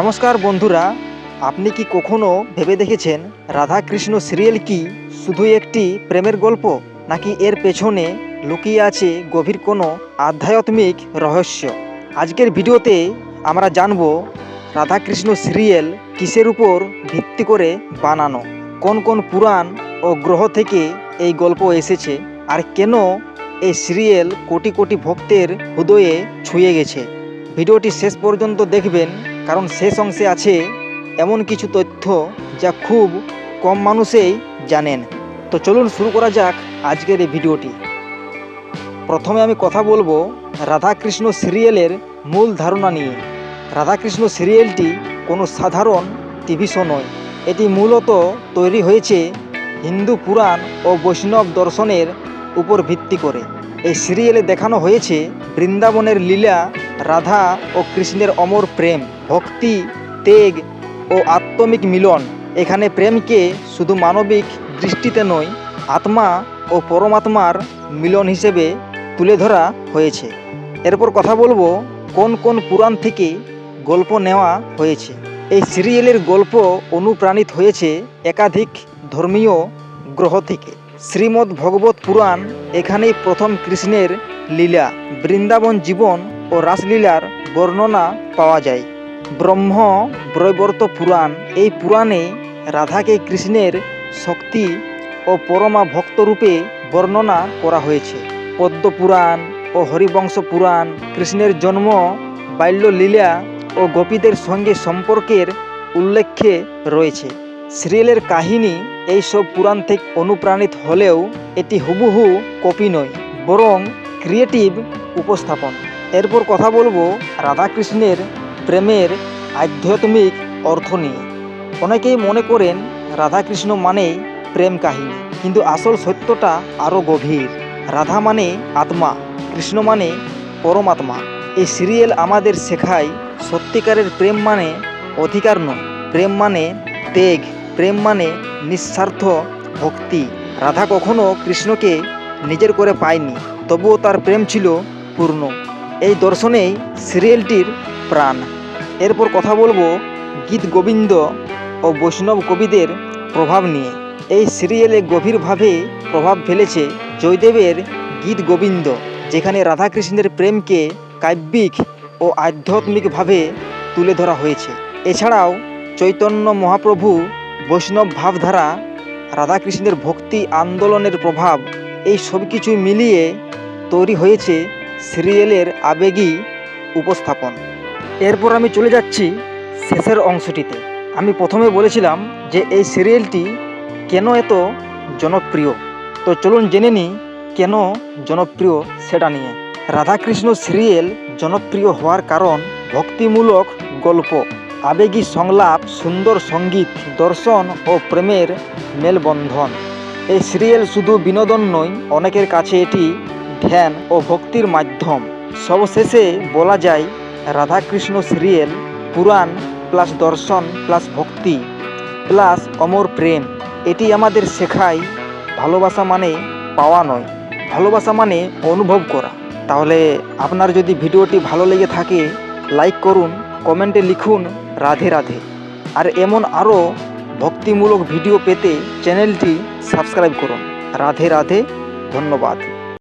নমস্কার বন্ধুরা, আপনি কি কখনো ভেবে দেখেছেন রাধা কৃষ্ণ সিরিয়াল কি শুধু একটি প্রেমের গল্প, নাকি এর পেছনে লুকিয়ে আছে গভীর কোনো আধ্যাত্মিক রহস্য? আজকের ভিডিওতে আমরা জানব রাধাকৃষ্ণ সিরিয়াল কিসের উপর ভিত্তি করে বানানো, কোন কোন পুরাণ ও গ্রহ থেকে এই গল্প এসেছে, আর কেন এই সিরিয়াল কোটি কোটি ভক্তের হৃদয়ে ছুঁয়ে গেছে? ভিডিওটি শেষ পর্যন্ত দেখবেন। কারণ শেষ অংশে আছে এমন কিছু তথ্য যা খুব কম মানুষেই জানেন। তো চলুন শুরু করা যাক আজকের এই ভিডিওটি। প্রথমে আমি কথা বলব রাধাকৃষ্ণ সিরিয়ালের মূল ধারণা নিয়ে। রাধাকৃষ্ণ সিরিয়ালটি কোনো সাধারণ টিভি শো নয়। এটি মূলত তৈরি হয়েছে হিন্দু পুরাণ ও বৈষ্ণব দর্শনের উপর ভিত্তি করে। এই সিরিয়ালে দেখানো হয়েছে বৃন্দাবনের লীলা রাধা ও কৃষ্ণের অমর প্রেম, ভক্তি তেগ ও আত্মিক মিলন। এখানে প্রেমকে শুধু মানবিক দৃষ্টিতে নয়, আত্মা ও পরমাত্মার মিলন হিসেবে তুলে ধরা হয়েছে। এরপর কথা বলব কোন কোন পুরাণ থেকে গল্প নেওয়া হয়েছে। এই সিরিয়ালের গল্প অনুপ্রাণিত হয়েছে একাধিক ধর্মীয় গ্রহ থেকে। শ্রীমদ্ ভগবত পুরাণ এখানেই প্রথম কৃষ্ণের লীলা, বৃন্দাবন জীবন ও রাসলীলার বর্ণনা পাওয়া যায়। ব্রহ্ম, ব্রৈবর্ত পুরাণ, এই পুরাণে রাধাকে কৃষ্ণের শক্তি ও পরমা ভক্তরূপে বর্ণনা করা হয়েছে। পদ্ম পুরাণ ও হরিবংশ পুরাণ, কৃষ্ণের জন্ম বাল্যলীলা ও গোপীদের সঙ্গে সম্পর্কের উল্লেখে রয়েছে। সিরিয়ালের কাহিনী এই সব পুরাণ থেকে অনুপ্রাণিত হলেও এটি হুবহু কপি নয়, বরং ক্রিয়েটিভ উপস্থাপন। এরপর কথা বলব রাধাকৃষ্ণের প্রেমের আধ্যাত্মিক অর্থ নিয়ে। অনেকেই মনে করেন রাধাকৃষ্ণ মানেই প্রেম কাহিনী, কিন্তু আসল সত্যটা আরও গভীর। রাধা মানে আত্মা, কৃষ্ণ মানে পরমাত্মা। এই সিরিয়াল আমাদের শেখায় সত্যিকারের প্রেম মানে অধিকার নয়, প্রেম মানে তেগ প্রেম মানে নিঃস্বার্থ ভক্তি। রাধা কখনো কৃষ্ণকে নিজের করে পায়নি, তবুও তার প্রেম ছিল পূর্ণ। এই দর্শনেই সিরিয়ালটির প্রাণ। এরপর কথা বলব গীত গোবিন্দ ও বৈষ্ণব কবিদের প্রভাব নিয়ে। এই সিরিয়ালে গভীরভাবে প্রভাব ফেলেছে জয়দেবের গীত গোবিন্দ, যেখানে রাধাকৃষ্ণের প্রেমকে কাব্যিক ও আধ্যাত্মিকভাবে তুলে ধরা হয়েছে। এছাড়াও চৈতন্য মহাপ্রভু বৈষ্ণব ভাবধারা, রাধাকৃষ্ণের ভক্তি আন্দোলনের প্রভাব, এই সব কিছু মিলিয়ে তৈরি হয়েছে সিরিয়ালের আবেগী উপস্থাপন। এরপর আমি চলে যাচ্ছি শেষের অংশটিতে। আমি প্রথমে বলেছিলাম যে এই সিরিয়ালটি কেন এত জনপ্রিয়? তো চলুন জেনে নিই কেন জনপ্রিয় সেটা নিয়ে। রাধাকৃষ্ণ সিরিয়াল জনপ্রিয় হওয়ার কারণ ভক্তিমূলক গল্প, আবেগী সংলাপ, সুন্দর সংগীত, দর্শন ও প্রেমের মেলবন্ধন। এই সিরিয়াল শুধু বিনোদন নয়, অনেকের কাছে এটি ধ্যান ও ভক্তির মাধ্যম। সবশেষে বলা যায়, রাধাকৃষ্ণ সিরিয়াল পুরাণ প্লাস দর্শন প্লাস ভক্তি প্লাস অমর প্রেম। এটি আমাদের শেখায়, ভালোবাসা মানে পাওয়া নয়, ভালোবাসা মানে অনুভব করা। তাহলে আপনার যদি ভিডিওটি ভালো লেগে থাকে লাইক করুন কমেন্টে লিখুন, রাধে রাধে। আর এমন আরও ভক্তিমূলক ভিডিও পেতে চ্যানেলটি সাবস্ক্রাইব করুন। রাধে রাধে, ধন্যবাদ।